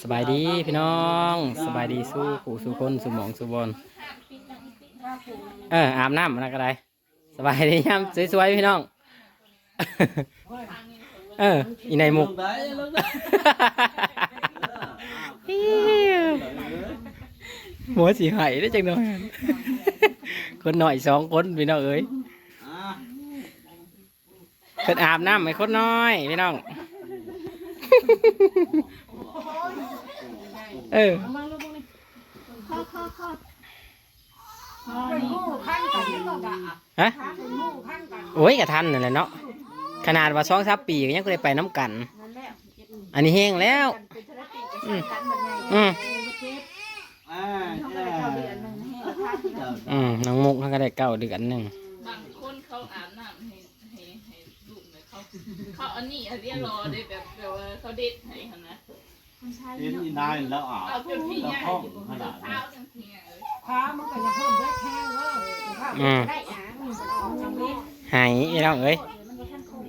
สบายดีพี่น้องสบายดีสู้ผู้สู้คนสู้หมองสู้บอลเอออาบน้ำอะก็ได้สบายดีย่ำสวยๆพี่น้อง เอออีในมุกหัวสีไห้ได้จังหน่อยคนหน่อยสองคนพี่น้องเอ้ยเพิ่นอาบน้ำให้คนน้อยพี่น้อง เออเป็นงูขั้นกันก็กะฮะเป็นงูขั้นกันโอ้ยกะทันนั่นแหละเนาะขนาดว่าสองสับปีก็ยังก็ได้ไปน้ำกัน อันนี้แห้งแล้วอืมเจ็บอ่าต้องจ้าไปเข้าเดือนนึงให้ค่าที่นั่นอืมน้องมุกเขาก็ได้เก้าเดือนหนึ่งบางคนเขาอาบน้ำให้ให้ให้ลูกเลยเขาเขาอันนี้อันเรียรอได้แบบแบบว่าเขาเด็ดให้เขานะ คนใช้เห็นอีนายแล้วอะเอาจนพี่ใหญ่ห้องอยู่บนขนาดเท้าจังเพียเลยค้ามันก็จะเพิ่มด้วยแข้งว่าได้อะมันจะออกจังเลยหายพี่น้องเอ้ยมันก็ท่านคง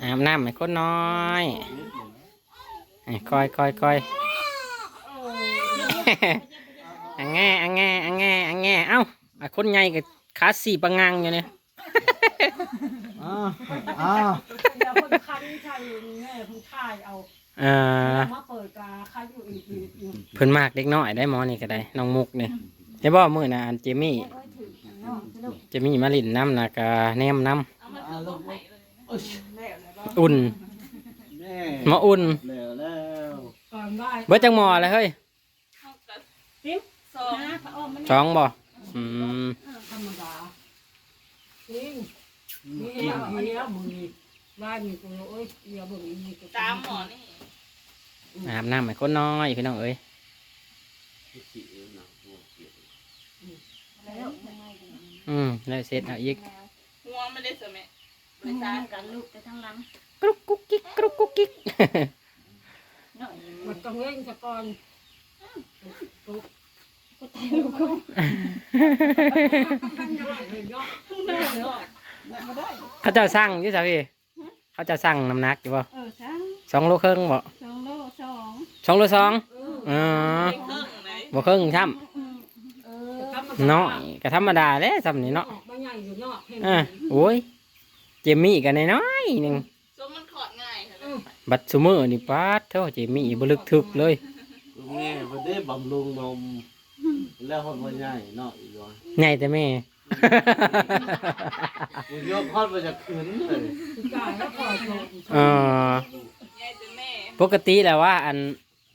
อาบน้ำให้คนน้อยให้คอยคอยคอยอังแง่อังแง่อังแง่อังแง่เอ้าอะคนใหญ่กับขาสี่ปังงังอยู่เนี่ยอ้าวอ้าวเดี๋ยวคนคันใช่แม่คนค่ายเอาเออมาเปิดกาคันอยู่อีกอีกอีก เพิ่นมากเล็กน้อยได้หมอนี่ก็ได้น้องมุกเนี่ยเห็นบ่มื้อน่ะอันเจมี่โอ้ยถือเนาะสนุกเจมี่มาลินน้ำน่ะกะแนมน้เอามาถือลงให้เลยโอ้ยแล้วแล้วก็ำอุ่นแม่หมออุ่นแล้วแล้วก่อนได้เบิดจังหมอเลยเฮ้ยเขาก็ติ๊บซองนะพระอ้อมมันสองบ่อืมธรรมดาจริงนี่อย่างนี้มึงนี่บ้านนี่กูเอ้ย ที่สี่เอ็มนะหัวเสียบแล้วยังไงดีอืมแล้วเสร็จเอาอีกหัวไม่ได้สมัยบไม่ริทาษันทกันลูกแต่ทั้งหลังกรุกกุ๊กกิ๊กกรุกกุ๊กกิ๊กหน่อยมันต้องเล่นสะก่อนปุ๊บก็ตายลูกก็ตั้งยังไงเลยเนาะได้เนาะมาได้เขาเจ้าสั่งอยี่จ้ะพี่เขาเจะสั่งน้ำหนักอยู่บ่เออทั้งสองโลครึ่งบ่สองโลสองสองโลสองเอออ๋อไม่เครื่ง ไหนบ่ครึ่งช่เออำน้อยก็ธรรมดาแหล้วซ้ำนี่เนาะบางอย่างอยู่เนาะเห็นอ่าโอ้ยเจมี่กันน้อยๆหนึงส้มมันขอดง่ายค่ะบัดซุมื้อนี่ปาดเท่าเจมี่บ่ลึกทึกเลย แม่พอได้บำรุงนม แล้วคนว่าใหญ่เนาะอีกว่าใหญ่แต่แม่มันยกฮอดมาจากขืนเลยกายแล้วพอโตเออ ยายเป็นแม่ ปกติแล้วว่าอัน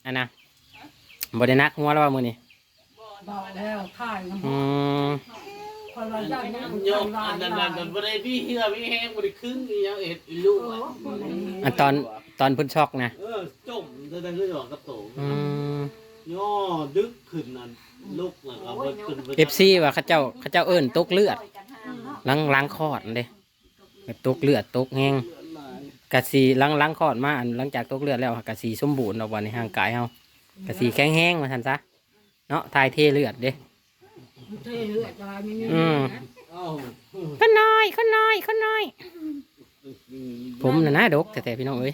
อันน่ะ บ่ได้นักหัวแล้วว่ามื้อนี้บ่บอกแล้วถ่ายน้ำอืมพอเราได้เนี่ยมันยกอันนั้นนั่นมันบ่ได้พี่เหือพี่แห้งบ่ได้ครึ่งอีหยังเอ็ดอีลูกอะอันตอนตอนเพิ่นช็อกนะเออจมจะได้ขึ้นหรอกกระโตอืม ย่อดึกขึ้นนั่นลูกน่ะเอาไปขึ้นไป FC ว่าเขาเจ้าเขาเจ้าเอิ้นตกเลือดหลังหลังคลอดนั่นเด้แบบตกเลือดตกแห้งกะสีหลังหลังคลอดมาอันหลังจากตกเลือดแล้วกะสีสมบูรณ์เอาไว้ในร่างกายเฮา กะสีแข็งแห้งว่าซั่นซะเนาะทายเทเลือดเด้เทเลือดอะไรไม่มีอืมเอ้าคนน้อยคนน้อยคนน้อย ผมน่ะนะดกแต่แต่พี่น้องเอ้ย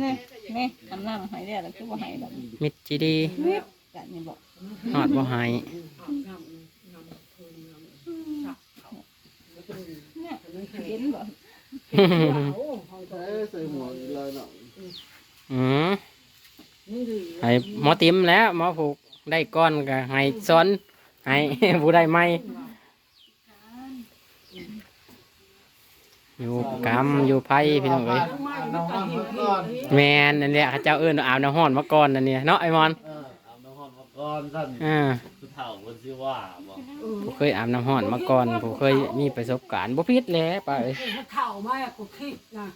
นี่นี่ทำน้ำหายได้แล้วคือว่าหายแบบมิดจีดีกันนี่บอกหอดบ่หายเนี่ยเห็นบอกเอ้ยใส่หมวกอีกเลยเนาะอืม ให้หมอติมแล้วหมอผูกได้ก้อนก็ให้ซ้อนให้ ผู้ได้ไม่อยู่กรรมอยู่ไพ่พี่น้องเอ้ยน้ำห้อนมาก่อนแมนนั่นแหละเขาเจ้าเอิ้นว่าอาบน้ำห้อนมาก่อนนั่นเนี่ยเนาะไอ้มอนเออเอาน้ำห้อนมาก่อนท่านอ่าผู้เฒ่าคนสิว่าบอกผู้เคยอาบน้ำห้อนมาก่อนผู้เคยมีประสบการณ์บ่ผิดแหล้วป้าเอ้ยเข่ามากูคิดนะ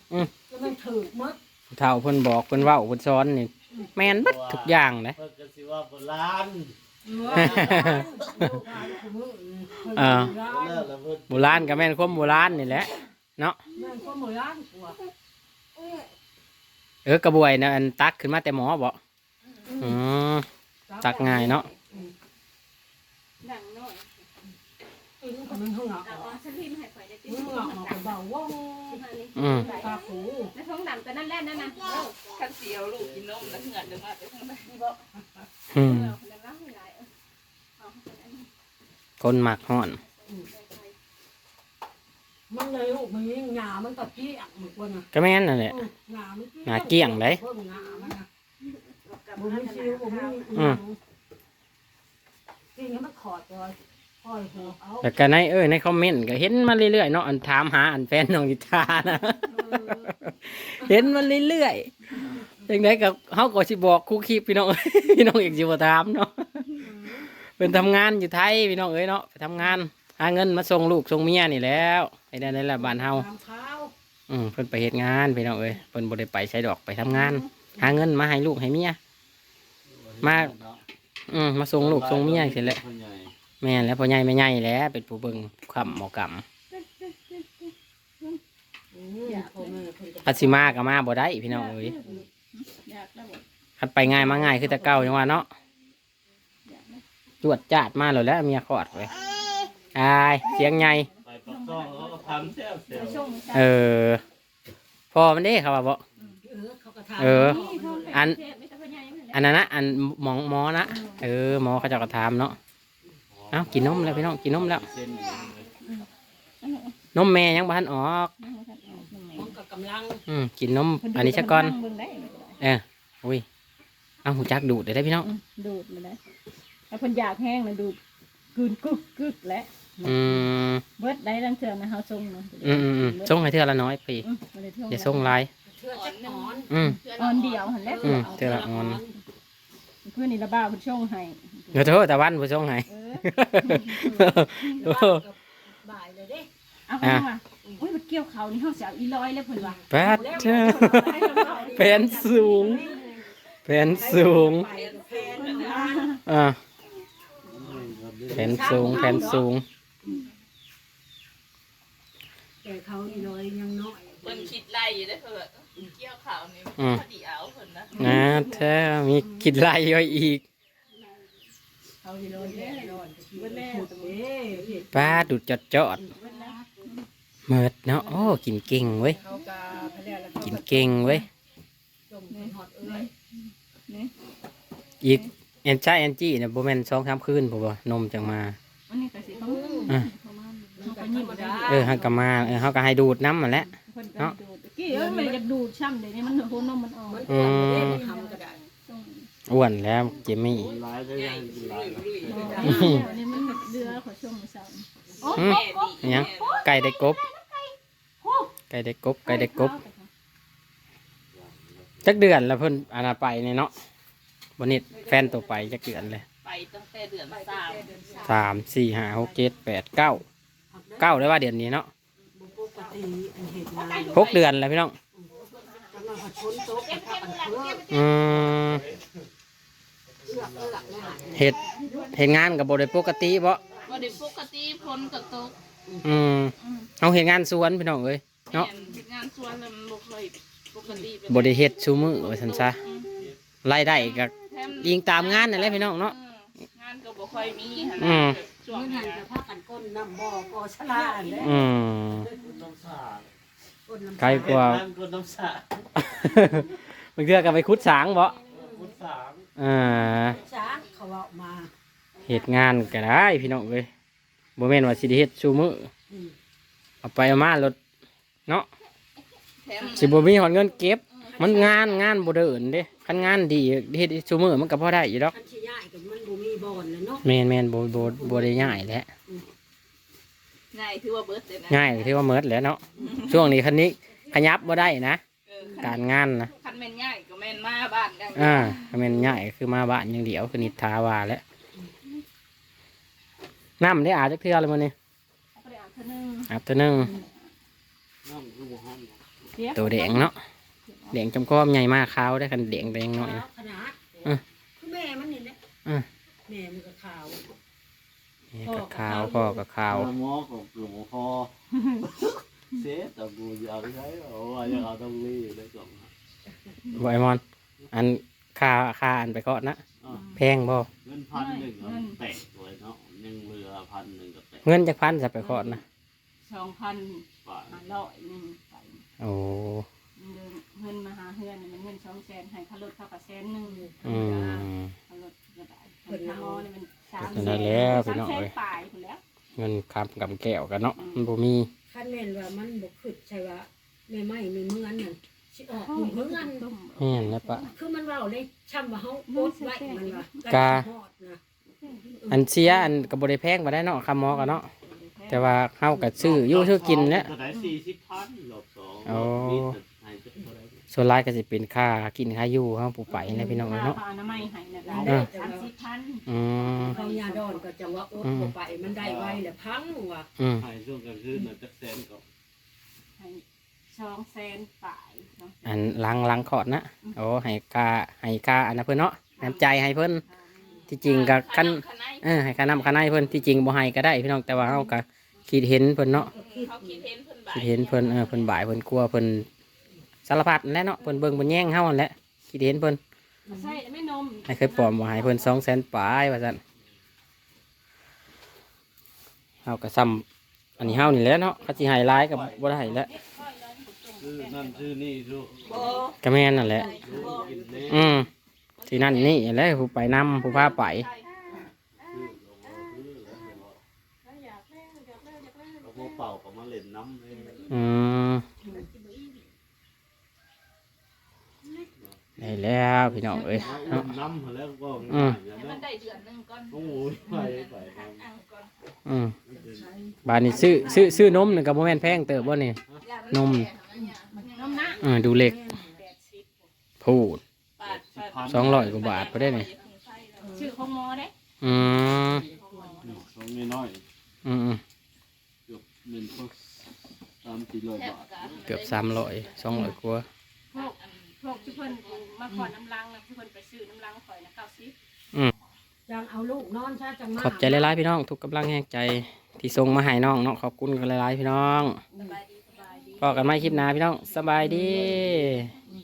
จะมันถือมัด ผู้เฒ่าเพิ่นบอกเพิ่นเว้าเพิ่นสอนนี่ แม่นเบิดทุกอย่างนะเพิ่นก็สิว่าโบราณเออเลิกแล้วเพิ่นโบราณก็แม่นความโบราณนี่แหละเนาะแม่ก็โบราณกว่าเออกระบวยนะอันตักขึ้นมาแต่หมอบ่อืมตักง่ายเนาะดังน้อยมันหงอกเอาฉันพิมพ์ให้ข่อยได้ติมันหงอกมาเบาว่องอืมตาหูในท้องดำตัวนั้นแล่นนั่นน่ะ คันเสียวลูกกินนมแล้วเหงื่อจะมาไปข้างในนี่บ่อืมเอาแล้วล้างให้หลายเออเอาให้อันนี้คนหมักห่อน มันเลยลูกมันยิงหยามันตะกี้อะมันกวนอะก็แม่นนั่นแหละหยามันหยาเกลี้ยงเด้เพิ่มหยามันนะกับบุ้มน้ำชิวบุ้มอืม จริงๆมันขอดเลยค่อยหัวเอาแต่ก็ในเอ้ยในคอมเมนต์ก็เห็นมาเรื่อยๆเนาะอันถามหาอันแฟนน้องกิตานะ เห็นมันเรื่อยๆ จังไดกับเฮาก็สิบอกคู่คลิปพี่น้อง พี่น้องอีกสิบ่ถามเนาะเป็นทำงานอยู่ไทยพี่น้องเอ้ยเนาะไปทำงาน หาเงินมาส่งลูกส่งเมียนี่แหล้วไอ้นั่นนี่แหละบ้านเฮาตามข้าวอืมเพิ่นไปเฮ็ดงานพี่น้องเอ้ยเพิ่นบ่ได้ไปใช้ดอกไปทำงาน หาเงินมาให้ลูกให้เมีย มา อืมมาส่งลูกส่งเมียจังซี่แหละพ่อใหญ่แม่นแล้วพ่อใหญ่แม่ใหญ่แหล้วเป็นผู้เบิ่งคำหมอกรรมอืมพ่อแม่เพิ่นจะพัสิมาก็มาบ่ได้พี่น้องเอ้ยอยากแล้วบ่ คันไปง่ายมาง่ายคือแต่เก่าจังว่าเนาะจวดจาดมาแล้วแหล้วเมียคลอดไว้อายเสียงใหญ่ไปปักซ่องเขาก็ทำแซ่บเสียไปวส่งเออพอมันเด้เขาว่าบ่เออเขาก็ทำเออนี่พ่อแม่อันเทพไม่ต้องพยายามอันนั้นนะอันหมองหมอนะเออหมอเขาเจะกระทำเนาะเอ้ากินนมแล้วพี่น้องกินนมแล้วเส้นอยู่เลยนมแม่ยังบ้านออกมันก็กำลังอืมกินนมอันนี้ชะก่อนเบิ่งได้เอออุ้ย เอาหูจักดูดได้ได้พี่น้องดูดมาได้ถ้าคนอยากแห้งนะดูดกึนกึกกึกและอืมเบิดได้ลังเทื่อนะเฮาส่งนะอืมอืมอืมส่งให้เทื่อละน้อยพี่อืมบ่ได้ท่วงอย่าส่งหลายเชื่อจักอ่อนอืมออนเดียวหั่นแหละอืมเทื่อละอ่อนเพื่อนนี่ละบ้าเพิ่นส่งให้เดี๋ยวโทษแต่วันผู้ส่งให้เออเดี๋ยวบ้านกับบ่ายเลยเด้เอาไปว่าอุ้ยมันเกี่ยวเขานี่เฮาสิเอาอีลอยแล้วเพิ่นว่าแปดเจ้าแผนสูง แผนสูงไปกับแฟนกับบ้านอ่า แผนสูง แผนสูง แต่เขานี่น้อยยังน้อยเพิ่นคิดไล่อยู่ได้อเพิ่นแบบเกี่ยวข่าวนี่อืม พอดีเอาเพิ่นนะนะแท้มีคิดไล่ไว้อีกเขาอีน้อยแน่นอนเบิดแล้วเอ้ยป้าดุดจอดจอดเมิดเนาะ โอ้ กินเก่งเว้ย เขากาเขาเรียกอะไรกินเก่งเว้ยจมเป็นฮอดเอ้ย อีกแอนจ้าแอนจี้เนี่ยโบแมนสองสามคืนผมว่านมจังมาอันนี้ก็สิประมาณอะประมาณมันก็ธรรมดาเออฮักกะมาเออฮักกะให้ดูดน้ำมาแหล้ว เพิ่นก็ดูดกี้เอ้ยมันจะดูดช่ำเดี๋ยวนี้มันหัวนมมันออกมันอ้วนเด้มันทำก็ได้ส่งอ้วนแล้วเจมี่ หลายได้ยังหลายอันนี้มันเดือขอช่วงมื้อเช้าอืมแม่ดียังไก่ได้กบ ไก่ได้กบไก่ได้กบ จักเดือนแล้วเพิ่นอานาไปเนี่ยเนาะวันนี้แฟนตัวไปจักเดือนเลยไปตั้งแต่เดือนสามสามสี่ห้าหกเจ็ดแปดเก้าเก้าได้ว่าเดือนนี้เนาะบุปกติอันเหตุงานหกเดือนแล้วพี่น้องกำลังหัดพ้นโต๊ะกับพักอันเพื่ออืมเลือกเลือกเลยหายเห็ดเห็ดงานกับบได้ปกติบ่บ่ได้ปกติพ้นกับตกอืมเอาเห็ดงานสวนพี่น้องเอ้ยเนาะแม่เฮ็ดงานสวนแล้วมันบ่ค่อย ปกติเป็นบได้เฮ็ดชูมือว่าซั่นซะรายได้ก็แถมยิงตามงานนั่นแหละพี่น้องเนาะอองานก็บ่ค่อยมีหั่นอืมช่วงเมื่อนี้นั้นจะพักกันก้นน้ำบ่อก็ชลาเลยอืม น้ำสาก้นน้ำไกล กว่าน้ำก็น้ำสาบางเทื่อก็ไปขุดสางบ่พุทธางอ่าช้างเขาเอามาเฮ็ดงานก็ได้พี่น้องเอ้ยบ่แม่นว่าสิได้เฮ็ดชูมืออืมเอาไปเอามารถเนาะแถม สิบ่มีหอนเงินเก็บ มันงานงานบ่เดินเด้คันงานดีเฮ็ดชูมือมันก็พอได้อยู่ดอกคันชิย่ายกันมันบ่มีบ่อนเลยเนาะแม่นแม่นบ่บ่บ่ได้ง่ายแหละง่ายถือว่าเบิดเลยนะง่ายที่ว่าเมิดแหล้วเนาะช่วงนี้คันนี้ขยับบ่ได้นะ เออการงานนะคันแม่นง่ายก็แม่นมาบ้านกันอ่าคันแม่นง่ายคือมาบ้านอย่างเดียวคือนิทาวาแล้วน้ำได้อาบจักเทื่อเลยมื้อนี้เอาไปอาบเท่านึงอาบเทื่อนึงน้ำคือบ่ห้องเสีย ตัวแดงเนาะแดงจำก้อมใหญ่มากขาวได้คันแดงแดงหน่อยนะขนาดอืมคือแม่มันนี่แหละอืมแม่มันก็ขาวนี่ก็ขาวพ่อก็ขาวหมอของหลวงพ่อเสียแต่กูจะเอาไปใช้โอ้ยยังเอาต้องรีบได้ก่อนบ่ไอมอนอันค่าค่าอันไปเคาะนะอะแพงบ่เงินพันหนึ่งอะแตกเลยเนาะยังเหลือพันหนึ่งก็แตกเงินจักพันจะไปเคาะนะสองพันบาทห้า ร้อยหนึ่งไปโอ้เงินเงินสองแสนให้เขาลดเข้ากับแสนหนึ่งอืมเขาลดก็ได้ให้ทางมอนี่มันสามก็ได้แล้วพี่สามน้องแสนเอ้ยปลายคุณแล้วเงินคำกับแก้วกันเนาะมันบ่มีคันแม่นว่ามันบ่ขึ้นใช่ว่าแม่ไม้ในเมืองนั่นสิออกอยู่เมืองนั่นตุ้มแม่นแล้วปะคือมันเว้าเลยช่ำว่าเฮาโพสต์ไว้มันว่ากาฮอดนะอันเสียอันก็บ่ได้แพงบ่ได้เนาะคำหมอกันเนาะแต่ว่าเฮาก็ซื้ออยู่ซื้อกินเนี่ย เท่าไหร่สี่สิบพันรอบสองโอ้มีแต่ให้เท่าไหร่ส่วนหลายก็สิเป็นค่ากินค่าอยู่เฮาผู้ไปนะพี่น้องเอ้ยเนาะค่อนามัยให้นะเออสามสิบพันอืมเขายาดอนก็จังว่าโอ๊ตบ่ไปมันได้ไว้แหละพังว่ะอืมให้ช่วงกลางคืนน่ะจักแสนก็ให้สองแสนปลายสองแสอันล้างล้างคอร์ดนะโอ้ให้ค่าให้ค่าอันนั้นเพิ่นเนาะน้ำใจให้เพิ่นที่จริงก็คันขนาดเออให้ค่าน้ำค่าในเพิ่นที่จริงบ่ให้ก็ได้พี่น้องแต่ว่าเฮาก็คิดเห็นเพิ่นเนาะ เขาคิดเห็นเพิ่นบ่า คิยดเห็นเพิ่นเออเพิ่นบ่ายเพิ่นกลัวเพิ่นสารพัดนั่นแหละเนาะเพิ่นเบิ่งเพิ่นแย่งเฮานั่นแหละคิดเห็นเพิ่นใช่ไม่นมให้เคยปลอมบ่ให้เพิ่น200,000ปลายว่าซั่นเฮาก็ซ้ำอันนี้เฮานี่แหละเนาะเขาสิให้หลายก็บ่ได้แล้วซื้อนั่นซื้อนี่ซื้อบ่ก็แม่นนั่นแหละซื้อกินเล่อืมที่นั่นนี่แหละผู้ไปนำผู้พาไปเอาพวกเป่าก็มาเล่นน้ำเลย อืมได้แล้วพี่น้องเอ้ยมาเนาะอุ่นน้ำแล้วก็อืมง่ายๆให้นะมันได้เดือนหนึงก่อนโอ้ยไปไปไปอ่างก่อนอืมบานนี้ซื้อซื้อซื้อนมนี่ก็บ่แม่นแพงเติบบ่นี่ย่านนม แก่มันเนี่ยมันยังนมนะเออดูเล็กแปดสิบพูด ปาดปาดสองร้อยกว่าบาทบ่ได้นี่ ชื่อของหมอเด้อืมสองน้อยอืมอืม ๆเกือบหนึ่งก็ สามสี่ร้อยแทบบาทกะเกือบสามร้อยสองร้อยกว่าพวกพวกที่เพิ่นมาขอน้ำลังนะที่เพิ่นไปซื้อน้ำลังข่อยนะเก้าสิบจังเอาลูกนอนซะจังมาขอบใจหลายๆพี่น้อง ทุกกำลังแห่งใจที่ส่งมาให้น้องเนาะขอบคุณกันหลายๆพี่น้องสบายดีสบายดีพอกันไม่คลิปหน้าพี่น้องสบายดีส